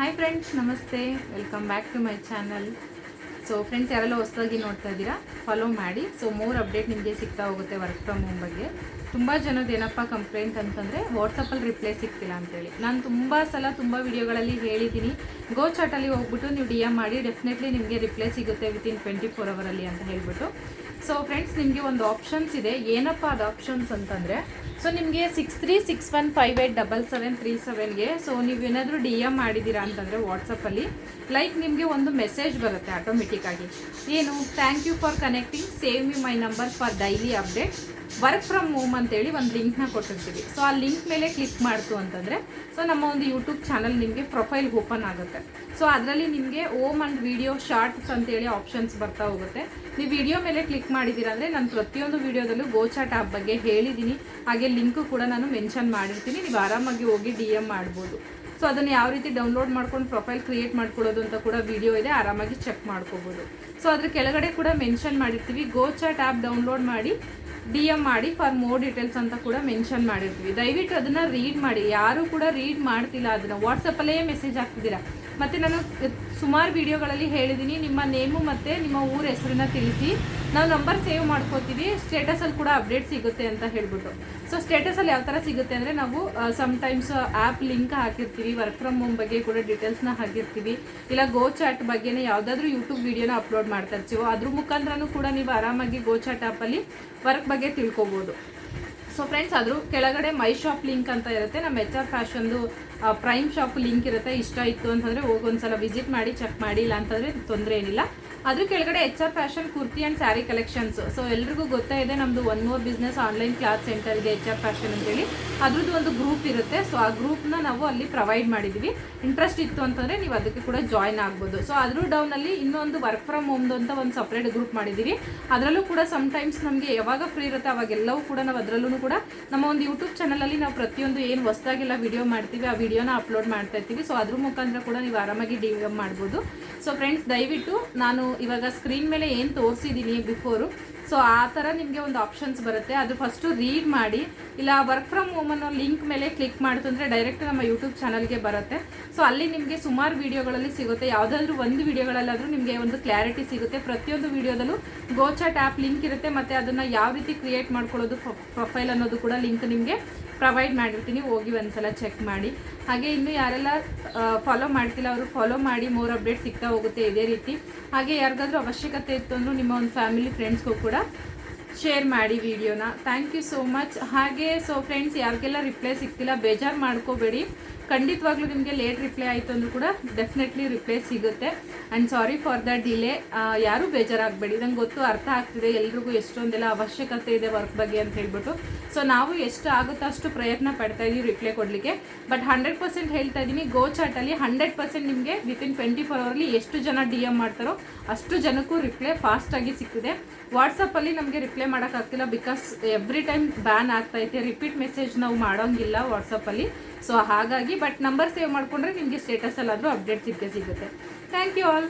Hi friends ನಮಸ್ತೆ. Welcome back to my channel so friends ಯಾರೆಲ್ಲ ಹೊಸದಾಗಿ ನೋಡ್ತಾ ಇದ್ದೀರಾ ಫಾಲೋ ಮಾಡಿ. ಸೊ ಮೂರು ಅಪ್ಡೇಟ್ ನಿಮಗೆ ಸಿಗ್ತಾ ಹೋಗುತ್ತೆ ವರ್ಕ್ ಫ್ರಮ್ ಹೋಮ್ ಬಗ್ಗೆ. ತುಂಬ ಜನದ ಏನಪ್ಪ ಕಂಪ್ಲೇಂಟ್ ಅಂತಂದರೆ ವಾಟ್ಸಪ್ಪಲ್ಲಿ ರಿಪ್ಲೈ ಸಿಗ್ತಿಲ್ಲ ಅಂತೇಳಿ. ನಾನು ತುಂಬ ಸಲ ತುಂಬ ವಿಡಿಯೋಗಳಲ್ಲಿ ಹೇಳಿದ್ದೀನಿ. ಗೋ ಚಾಟಲ್ಲಿ ಹೋಗ್ಬಿಟ್ಟು ನೀವು ಡಿ ಎಂ ಮಾಡಿ ಡೆಫಿನೆಟ್ಲಿ ನಿಮಗೆ ರಿಪ್ಲೈ ಸಿಗುತ್ತೆ ವಿತಿನ್ ಟ್ವೆಂಟಿ ಫೋರ್ ಅವರಲ್ಲಿ ಅಂತ ಹೇಳ್ಬಿಟ್ಟು. ಸೊ ಫ್ರೆಂಡ್ಸ್ ನಿಮಗೆ ಒಂದು ಆಪ್ಷನ್ಸ್ ಇದೆ. ಏನಪ್ಪ ಅದು ಆಪ್ಷನ್ಸ್ ಅಂತಂದರೆ ಸೊ ನಿಮಗೆ six three six one five eight double seven three ಸೆವೆನ್ಗೆ so ನೀವು ಏನಾದರೂ ಡಿ ಎಂ ಮಾಡಿದ್ದೀರಾ ಅಂತಂದರೆ ವಾಟ್ಸಪ್ಪಲ್ಲಿ ಲೈಕ್ ನಿಮಗೆ ಒಂದು ಮೆಸೇಜ್ ಬರುತ್ತೆ ಆಟೋಮೆಟಿಕ್ಕಾಗಿ ಏನು thank you for connecting save me my number for daily update work from home ಅಂತೇಳಿ ಒಂದು ಲಿಂಕ್ನ ಕೊಟ್ಟಿರ್ತೀವಿ. ಸೊ ಆ ಲಿಂಕ್ ಮೇಲೆ ಕ್ಲಿಕ್ ಮಾಡ್ತು ಅಂತಂದರೆ ಸೊ ನಮ್ಮ ಒಂದು ಯೂಟ್ಯೂಬ್ ಚಾನಲ್ ನಿಮಗೆ ಪ್ರೊಫೈಲ್ ಓಪನ್ ಆಗುತ್ತೆ. ಸೊ ಅದರಲ್ಲಿ ನಿಮಗೆ ಓಮ್ ಆ್ಯಂಡ್ ವಿಡಿಯೋ ಶಾರ್ಟ್ಸ್ ಅಂತೇಳಿ ಆಪ್ಷನ್ಸ್ ಬರ್ತಾ ಹೋಗುತ್ತೆ. ನೀವು ವಿಡಿಯೋ ಮೇಲೆ ಕ್ಲಿಕ್ ಮಾಡಿದ್ದೀರಾ ಅಂದರೆ, ನಾನು ಪ್ರತಿಯೊಂದು ವಿಡಿಯೋದಲ್ಲೂ ಗೋಚಾಟ್ ಆಪ್ ಬಗ್ಗೆ ಹೇಳಿದ್ದೀನಿ ಹಾಗೆ ಲಿಂಕು ಕೂಡ ನಾನು ಮೆನ್ಷನ್ ಮಾಡಿರ್ತೀನಿ. ನೀವು ಆರಾಮಾಗಿ ಹೋಗಿ ಡಿ ಎಂ ಮಾಡ್ಬೋದು. ಸೊ ಅದನ್ನು ಯಾವ ರೀತಿ ಡೌನ್ಲೋಡ್ ಮಾಡ್ಕೊಂಡು ಪ್ರೊಫೈಲ್ ಕ್ರಿಯೇಟ್ ಮಾಡ್ಕೊಳ್ಳೋದು ಅಂತ ಕೂಡ ವಿಡಿಯೋ ಇದೆ. ಆರಾಮಾಗಿ ಚೆಕ್ ಮಾಡ್ಕೋಬೋದು. ಸೊ ಅದ್ರ ಕೆಳಗಡೆ ಕೂಡ ಮೆನ್ಷನ್ ಮಾಡಿರ್ತೀವಿ. ಗೋಚಾಟ್ ಆ್ಯಪ್ ಡೌನ್ಲೋಡ್ ಮಾಡಿ ಡಿ ಎಂ ಮಾಡಿ ಫಾರ್ ಮೋರ್ ಡೀಟೇಲ್ಸ್ ಅಂತ ಕೂಡ ಮೆನ್ಷನ್ ಮಾಡಿರ್ತೀವಿ. ದಯವಿಟ್ಟು ಅದನ್ನು ರೀಡ್ ಮಾಡಿ. ಯಾರೂ ಕೂಡ ರೀಡ್ ಮಾಡ್ತಿಲ್ಲ ಅದನ್ನು. ವಾಟ್ಸಪ್ಪಲ್ಲೇ ಮೆಸೇಜ್ ಹಾಕ್ತಿದ್ದೀರಾ? ಮತ್ತು ನಾನು ಸುಮಾರು ವಿಡಿಯೋಗಳಲ್ಲಿ ಹೇಳಿದ್ದೀನಿ ನಿಮ್ಮ ನೇಮು ಮತ್ತು ನಿಮ್ಮ ಊರ ಹೆಸರನ್ನ ತಿಳಿಸಿ. ನಾವು ನಂಬರ್ ಸೇವ್ ಮಾಡ್ಕೋತೀವಿ. ಸ್ಟೇಟಸಲ್ಲಿ ಕೂಡ ಅಪ್ಡೇಟ್ ಸಿಗುತ್ತೆ ಅಂತ ಹೇಳ್ಬಿಟ್ಟು. ಸೊ ಸ್ಟೇಟಸಲ್ಲಿ ಯಾವ ಥರ ಸಿಗುತ್ತೆ ಅಂದರೆ ನಾವು ಸಮ್ಟೈಮ್ಸ್ ಆ್ಯಪ್ ಲಿಂಕ್ ಹಾಕಿರ್ತೀವಿ. ವರ್ಕ್ ಫ್ರಮ್ ಹೋಮ್ ಬಗ್ಗೆ ಕೂಡ ಡೀಟೇಲ್ಸ್ನ ಹಾಕಿರ್ತೀವಿ. ಇಲ್ಲ ಗೋ ಚಾಟ್ ಬಗ್ಗೆನೇ ಯಾವುದಾದ್ರೂ ಯೂಟ್ಯೂಬ್ ವಿಡಿಯೋನ ಅಪ್ಲೋಡ್ ಮಾಡ್ತಾ ಇರ್ತೀವೋ, ಅದ್ರ ಮುಖಾಂತರನೂ ಕೂಡ ನೀವು ಆರಾಮಾಗಿ ಗೋ ಚಾಟ್ ಆ್ಯಪಲ್ಲಿ ವರ್ಕ್ ಬಗ್ಗೆ ತಿಳ್ಕೊಬೋದು. ಸೊ ಫ್ರೆಂಡ್ಸ್ ಆದರೂ ಕೆಳಗಡೆ ಮೈ ಶಾಪ್ ಲಿಂಕ್ ಅಂತ ಇರುತ್ತೆ. ನಮ್ಮ ಎಚ್ ಆರ್ ಫ್ಯಾಷನ್ದು ಪ್ರೈಮ್ ಶಾಪ್ ಲಿಂಕ್ ಇರುತ್ತೆ, ಇಷ್ಟ ಇತ್ತು ಅಂತಂದರೆ ಹೋಗಿ ಒಂದ್ಸಲ ವಿಸಿಟ್ ಮಾಡಿ ಚೆಕ್ ಮಾಡಿ ಇಲ್ಲ ಅಂತಂದರೆ ತೊಂದರೆ ಏನಿಲ್ಲ. ಅದ್ರ ಕೆಳಗಡೆ H R fashion kurti and sari collections so ಎಲ್ರಿಗೂ ಗೊತ್ತೇ ಇದೆ ನಮ್ಮದು one more business online class centre ಇದೆ ಎಚ್ ಆರ್ ಫ್ಯಾಷನ್ ಅಂತೇಳಿ. ಅದ್ರದ್ದು ಒಂದು ಗ್ರೂಪ್ ಇರುತ್ತೆ. ಸೊ ಆ ಗ್ರೂಪ್ನ ನಾವು ಅಲ್ಲಿ ಪ್ರೊವೈಡ್ ಮಾಡಿದ್ದೀವಿ ಇಂಟ್ರೆಸ್ಟ್ ಇತ್ತು ಅಂತಂದರೆ ನೀವು ಅದಕ್ಕೆ ಕೂಡ ಜಾಯ್ನ್ ಆಗ್ಬೋದು. ಸೊ ಅದ್ರ ಡೌನಲ್ಲಿ ಇನ್ನೊಂದು ವರ್ಕ್ ಫ್ರಮ್ ಹೋಮ್ದು ಅಂತ ಒಂದು ಸಪ್ರೇಟ್ ಗ್ರೂಪ್ ಮಾಡಿದ್ದೀವಿ ಅದರಲ್ಲೂ ಕೂಡ ಸಮ್ಟೈಮ್ಸ್ ನಮಗೆ ಯಾವಾಗ ಫ್ರೀ ಇರುತ್ತೆ, ಅವಾಗೆಲ್ಲವೂ ಕೂಡ ನಾವು ಅದರಲ್ಲೂ ಕೂಡ ನಮ್ಮ ಒಂದು ಯೂಟ್ಯೂಬ್ ಚಾನಲಲ್ಲಿ ನಾವು ಪ್ರತಿಯೊಂದು ಏನು ಹೊಸದಾಗೆಲ್ಲ ವಿಡಿಯೋ ಮಾಡ್ತೀವಿ, ಆ ವಿಡಿಯೋನ ಅಪ್ಲೋಡ್ ಮಾಡ್ತಾ ಇರ್ತೀವಿ. ಸೊ ಅದ್ರ ಮುಖಾಂತರ ಕೂಡ ನೀವು ಆರಾಮಾಗಿ ಡಿ ಮಾಡ್ಬೋದು. ಸೊ ಫ್ರೆಂಡ್ಸ್ ದಯವಿಟ್ಟು ನಾನು ಇವಾಗ ಸ್ಕ್ರೀನ್ ಮೇಲೆ ಏನು ತೋರಿಸಿದ್ದೀನಿ ಬಿಫೋರು ಸೊ ಆ ಥರ ನಿಮಗೆ ಒಂದು ಆಪ್ಷನ್ಸ್ ಬರುತ್ತೆ. ಅದು ಫಸ್ಟು ರೀಡ್ ಮಾಡಿ, ಇಲ್ಲ ವರ್ಕ್ ಫ್ರಮ್ ಹೋಮ್ ಅನ್ನೋ ಲಿಂಕ್ ಮೇಲೆ ಕ್ಲಿಕ್ ಮಾಡ್ತು ಅಂದರೆ ಡೈರೆಕ್ಟ್ ನಮ್ಮ ಯೂಟ್ಯೂಬ್ ಚಾನಲ್ಗೆ ಬರುತ್ತೆ. ಸೊ ಅಲ್ಲಿ ನಿಮಗೆ ಸುಮಾರು ವಿಡಿಯೋಗಳಲ್ಲಿ ಸಿಗುತ್ತೆ. ಯಾವುದಾದ್ರೂ ಒಂದು ವಿಡಿಯೋಗಳಲ್ಲಾದರೂ ನಿಮಗೆ ಒಂದು ಕ್ಲಾರಿಟಿ ಸಿಗುತ್ತೆ. ಪ್ರತಿಯೊಂದು ವಿಡಿಯೋದಲ್ಲೂ ಗೋಚಾಟ್ ಆ್ಯಪ್ ಲಿಂಕ್ ಇರುತ್ತೆ. ಮತ್ತು ಅದನ್ನು ಯಾವ ರೀತಿ ಕ್ರಿಯೇಟ್ ಮಾಡ್ಕೊಳ್ಳೋದು ಪ್ರೊಫೈಲ್ ಅನ್ನೋದು ಕೂಡ ಲಿಂಕ್ ನಿಮಗೆ ಪ್ರೊವೈಡ್ ಮಾಡಿರ್ತೀನಿ, ಹೋಗಿ ಒಂದ್ಸಲ ಚೆಕ್ ಮಾಡಿ. ಹಾಗೆ ಇನ್ನು ಯಾರೆಲ್ಲ ಫಾಲೋ ಮಾಡ್ತಿಲ್ಲ, ಅವರು ಫಾಲೋ ಮಾಡಿ ಮೋರ್ ಅಪ್ಡೇಟ್ ಸಿಗ್ತಾ ಹೋಗುತ್ತೆ ಇದೇ ರೀತಿ. ಹಾಗೆ ಯಾರಿಗಾದ್ರೂ ಅವಶ್ಯಕತೆ ಇತ್ತು ಅಂದರೂ ನಿಮ್ಮ ಒಂದು ಫ್ಯಾಮಿಲಿ ಫ್ರೆಂಡ್ಸ್ಗೂ ಕೂಡ ಶೇರ್ ಮಾಡಿ ವಿಡಿಯೋನ ಥ್ಯಾಂಕ್ ಯು ಸೋ ಮಚ್ ಹಾಗೆ ಸೊ ಫ್ರೆಂಡ್ಸ್ ಯಾರಿಗೆಲ್ಲ ರಿಪ್ಲೈ ಸಿಗ್ತಿಲ್ಲ, ಬೇಜಾರು ಮಾಡ್ಕೋಬೇಡಿ. ಖಂಡಿತವಾಗ್ಲೂ ನಿಮಗೆ ಲೇಟ್ ರಿಪ್ಲೈ ಆಯಿತು ಅಂದರೂ ಕೂಡ ಡೆಫಿನೆಟ್ಲಿ ರಿಪ್ಲೈ ಸಿಗುತ್ತೆ. And sorry for the delay ಯಾರೂ ಬೇಜಾರಾಗಬೇಡಿ. ನಂಗೆ ಗೊತ್ತು ಅರ್ಥ ಆಗ್ತಿದೆ. ಎಲ್ರಿಗೂ ಎಷ್ಟೊಂದೆಲ್ಲ ಅವಶ್ಯಕತೆ ಇದೆ ವರ್ಕ್ ಬಗ್ಗೆ ಅಂತ ಹೇಳ್ಬಿಟ್ಟು. ಸೊ ನಾವು ಎಷ್ಟು ಆಗುತ್ತೋ ಅಷ್ಟು ಪ್ರಯತ್ನ ಪಡ್ತಾ ಇದ್ದೀವಿ ರಿಪ್ಲೈ ಕೊಡಲಿಕ್ಕೆ. ಬಟ್ ಹಂಡ್ರೆಡ್ ಪರ್ಸೆಂಟ್ ಹೇಳ್ತಾ ಇದ್ದೀನಿ ಗೋ ಚಾಟಲ್ಲಿ ಹಂಡ್ರೆಡ್ ಪರ್ಸೆಂಟ್ ನಿಮಗೆ ವಿತಿನ್ ಟ್ವೆಂಟಿ ಫೋರ್ ಅವರ್ಲಿ ಎಷ್ಟು ಜನ ಡಿ ಎಂ ಮಾಡ್ತಾರೋ ಅಷ್ಟು ಜನಕ್ಕೂ ರಿಪ್ಲೈ ಫಾಸ್ಟಾಗಿ ಸಿಗ್ತಿದೆ ವಾಟ್ಸಪ್ಪಲ್ಲಿ ನಮಗೆ ರಿಪ್ಲೈ ಮಾಡೋಕ್ಕಾಗ್ತಿಲ್ಲ ಬಿಕಾಸ್ ಎವ್ರಿ ಟೈಮ್ ಬ್ಯಾನ್ ಆಗ್ತೈತೆ ರಿಪೀಟ್ ಮೆಸೇಜ್ ನಾವು ಮಾಡೋಂಗಿಲ್ಲ ವಾಟ್ಸಪ್ಪಲ್ಲಿ ಸೊ ಹಾಗಾಗಿ ಬಟ್ ನಂಬರ್ ಸೇವ್ ಮಾಡಿಕೊಂಡ್ರೆ ನಿಮಗೆ ಸ್ಟೇಟಸಲ್ಲಾದರೂ ಅಪ್ಡೇಟ್ ಸಿಕ್ಕೇ ಸಿಗುತ್ತೆ ಥ್ಯಾಂಕ್ ಯು ಆಲ್